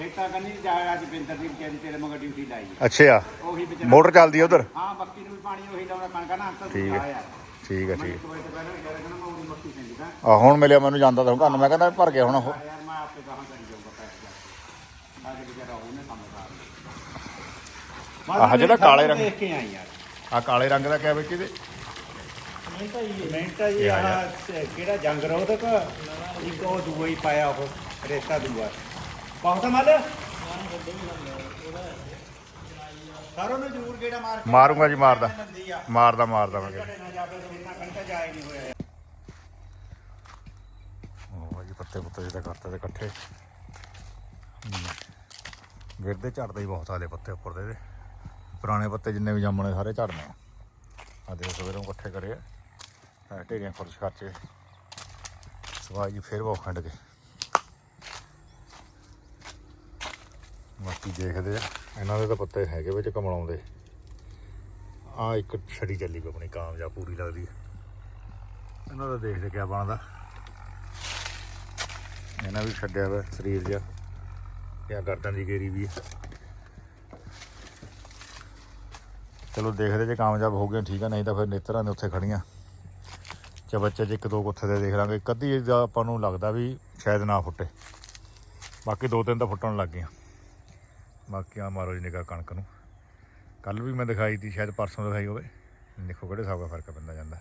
ਖੇਤਾਂ ਕੰਨੀ ਜਾ ਅੱਜ ਬਿੰਦਰ ਦੀ ਵਿਚਾਰੀ ਤੇਰੇ ਮਗਰ ਡਿਊਟੀ ਲਾਈ ਹੈ। ਅੱਛਾ। ਉਹੀ ਵਿਚਾਰਾ ਮੋਟਰ ਚੱਲਦੀ ਆ ਉਧਰ? ਹਾਂ ਮੱਕੀ ਨੂੰ ਵੀ ਪਾਣੀ ਉਹੀ ਲਾਉਣਾ ਕਣਕਾਂ ਨਾਲ ਅੰਤਰ ਠੀਕ ਹੈ। ਠੀਕ ਹੈ ਮੈਂ ਠੀਕ। ਇੱਕ ਤੋਂ ਪਹਿਲਾਂ ਮੈਂ ਉਹਦੀ ਮੱਕੀ ਤਾਂ ਆ ਹੁਣ ਮਿਲਿਆ ਮੈਨੂੰ ਜਾਂਦਾ ਤਾਂ ਘਰ ਨੂੰ ਮੈਂ ਕਹਿੰਦਾ ਭਰ ਗਿਆ ਹੁਣ ਉਹ। ਯਾਰ ਮੈਂ ਆਪੇ ਕਹਾਂ ਕਰੀ ਜਾਊਗਾ ਪੈਸੇ ਦਾ। ਅੱਜ ਵਿਚਾਰਾ ਉਹਨੇ ਕੰਮ ਕਰ ਆਹ ਜਿਹੜਾ ਕਾਲੇ ਰੰਗ- ਦੇਖ ਕੇ ਆਈ ਯਾਰ। ਆ ਕਾਲੇ ਰੰਗ ਦਾ ਕਿਆ ਵਿੱਚ ਇਹਦੇ ਮਿੰਟਾ ਜੀ ਇਹ ਆ ਆਹ ਤੇ ਕਿਹੜਾ ਜੰਗ ਰੋਧਕ ਇੱਕ ਉਹ ਦੂਆ ਹੀ ਪਾਇਆ ਉਹ ਰੇਤਾ ਦੂਆ। ਬਹੁਤ ਮੱਲ ਸਾਰੋਂ ਨੂੰ ਜ਼ਰੂਰ ਗੇੜਾ ਮਾਰ ਕੇ ਮਾਰੂੰਗਾ ਜੀ ਮਾਰਦਾ। ਮਾਰਦਾ ਮਾਰਦਾ ਮੈਂ ਕਿਹਾ ਘੜੇ ਨਾ ਜਾਵੇ ਤਾਂ ਇੰਨਾ ਘੰਟਾ ਜਾਏ ਨਹੀਂ ਹੋਇਆ ਉਹ ਜੀ ਪੱਤੇ ਪੁੱਤੇ ਜਿਹਦਾ ਕਰਤੇ ਤੇ ਇਕੱਠੇ। ਗਿਰਦੇ ਝੜਦੇ ਹੀ ਬਹੁਤ ਆਲੇ ਪੱਤੇ ਉੱਪਰ ਦੇ ਇਹਦੇ ਪੁਰਾਣੇ ਪੱਤੇ ਜਿੰਨੇ ਵੀ ਜੰਮਣੇ ਸਾਰੇ ਝੜਨੇ ਆ। ਆ ਦੇ ਸਵੇਰੋਂ ਇਕੱਠੇ ਕਰੇ ਆ। ਢੇਰੀਆਂ ਖੁਰਸ਼ ਖਰਚੇ ਸਵਾਈ ਜੀ ਫੇਰ ਬਹੁਤ ਖੰਡ ਕੇ। ਬਾਕੀ ਦੇਖਦੇ ਆ। ਇਹਨਾਂ ਦੇ ਤਾਂ ਪੱਤੇ ਹੈਗੇ ਵਿੱਚ ਕਮਲਾਉਂਦੇ। ਆ ਇੱਕ ਛੜੀ ਚੱਲੀ ਪਈ ਆਪਣੀ, ਕਾਮਯਾਬ ਪੂਰੀ ਲੱਗਦੀ ਹੈ ਇਹਨਾਂ ਦਾ ਦੇਖਦੇ ਕਿਆ ਬਣਦਾ। ਇਹਨਾਂ ਵੀ ਛੱਡਿਆ ਵਾ ਸਰੀਰ ਜਿਹਾ। ਜਾਂ ਗਰਦਨ ਦੀ ਗੇਰੀ ਵੀ ਹੈ ਚਲੋ ਦੇਖਦੇ ਜੇ ਕਾਮਯਾਬ ਹੋ ਗਏ ਠੀਕ ਆ, ਨਹੀਂ ਤਾਂ ਫਿਰ ਨੇਤਰਾਂ ਨੇ ਉੱਥੇ ਖੜੀਆਂ। ਚਬੱਚੇ ਚ ਇੱਕ ਦੋ ਕੁੱਥੇ ਦੇ ਦੇਖ ਲਾਂਗੇ। ਇੱਕ ਅੱਧੀ ਦਾ ਆਪਾਂ ਨੂੰ ਲੱਗਦਾ ਵੀ ਸ਼ਾਇਦ ਨਾ ਫੁੱਟੇ। ਬਾਕੀ ਦੋ ਤਿੰਨ ਤਾਂ ਫੁੱਟਣ ਲੱਗ ਗਈਆਂ। ਬਾਕੀ ਆ ਮਾਰੋ ਜੀ ਨਿਗਾਹ ਕਣਕ ਨੂੰ। ਕੱਲ ਵੀ ਮੈਂ ਦਿਖਾਈ ਤੀ, ਸ਼ਾਇਦ ਪਰਸੋਂ ਦਿਖਾਈ ਹੋਵੇ। ਦੇਖੋ ਕਿਹੜੇ ਹਿਸਾਬ ਦਾ ਫ਼ਰਕ ਪੈਂਦਾ ਜਾਂਦਾ।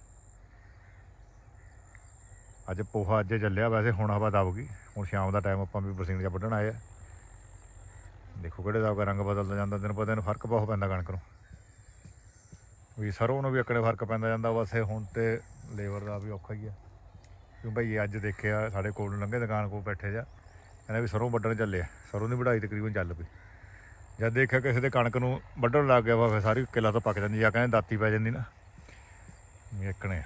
ਅੱਜ ਪੋਹਾ ਅੱਜ ਚੱਲਿਆ, ਵੈਸੇ ਹੁਣ ਹਵਾ ਦਬ ਗਈ ਹੁਣ ਸ਼ਾਮ ਦਾ ਟਾਈਮ ਆਪਾਂ ਵੀ ਬਰਸੀਨ ਜਾਂ ਵੱਢਣ ਆਏ ਆ। ਦੇਖੋ ਕਿਹੜੇ ਹਿਸਾਬ ਦਾ ਰੰਗ ਬਦਲਦਾ ਜਾਂਦਾ ਦਿਨ ਪਰ ਦਿਨ ਫ਼ਰਕ ਬਹੁਤ ਪੈਂਦਾ ਕਣਕ ਨੂੰ। ਵੀ ਸਰੋਂ ਨੂੰ ਵੀ ਅਕੜੇ ਫ਼ਰਕ ਪੈਂਦਾ ਜਾਂਦਾ, ਬਸ ਹੁਣ ਤੇ ਲੇਬਰ ਦਾ ਵੀ ਔਖਾ ਹੀ ਆ। ਕਿਉਂ ਭਾਈ ਅੱਜ ਦੇਖਿਆ, ਸਾਡੇ ਕੋਲ ਲੰਘੇ ਦੁਕਾਨ ਕੋਲ ਬੈਠੇ ਜਾ ਕਹਿੰਦਾ ਵੀ ਸਰੋਂ ਵੱਢਣ ਚੱਲੇ ਆ। ਸਰੋਂ ਦੀ ਵਢਾਈ ਤਕਰੀਬਨ ਚੱਲ ਪਈ। ਜਦ ਦੇਖਿਆ ਕਿਸੇ ਦੇ ਕਣਕ ਨੂੰ ਵੱਢਣ ਲੱਗ ਗਿਆ ਵਾ, ਫਿਰ ਸਾਰੀ ਕਿੱਲਾ ਤੋਂ ਪੱਕ ਜਾਂਦੀ ਜਾਂ ਕਹਿੰਦੇ ਦਾਤੀ ਪੈ ਜਾਂਦੀ ਨਾ। ਵੇਖਣੇ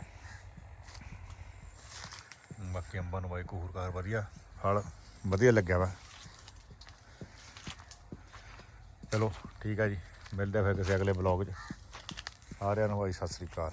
ਬਾਕੀ ਅੰਬਾਂ ਨੂੰ ਬਾਈ ਕਹੂਰਕਾਰ ਵਧੀਆ। ਫਲ ਵਧੀਆ ਲੱਗਿਆ ਵਾ। ਚਲੋ, ਠੀਕ ਆ ਜੀ। ਮਿਲਦੇ ਆ ਫਿਰ ਕਿਸੇ ਅਗਲੇ ਬਲੌਗ 'ਚ। ਸਾਰਿਆਂ ਨੂੰ ਬਾਈ ਸਤਿ ਸ੍ਰੀ ਅਕਾਲ।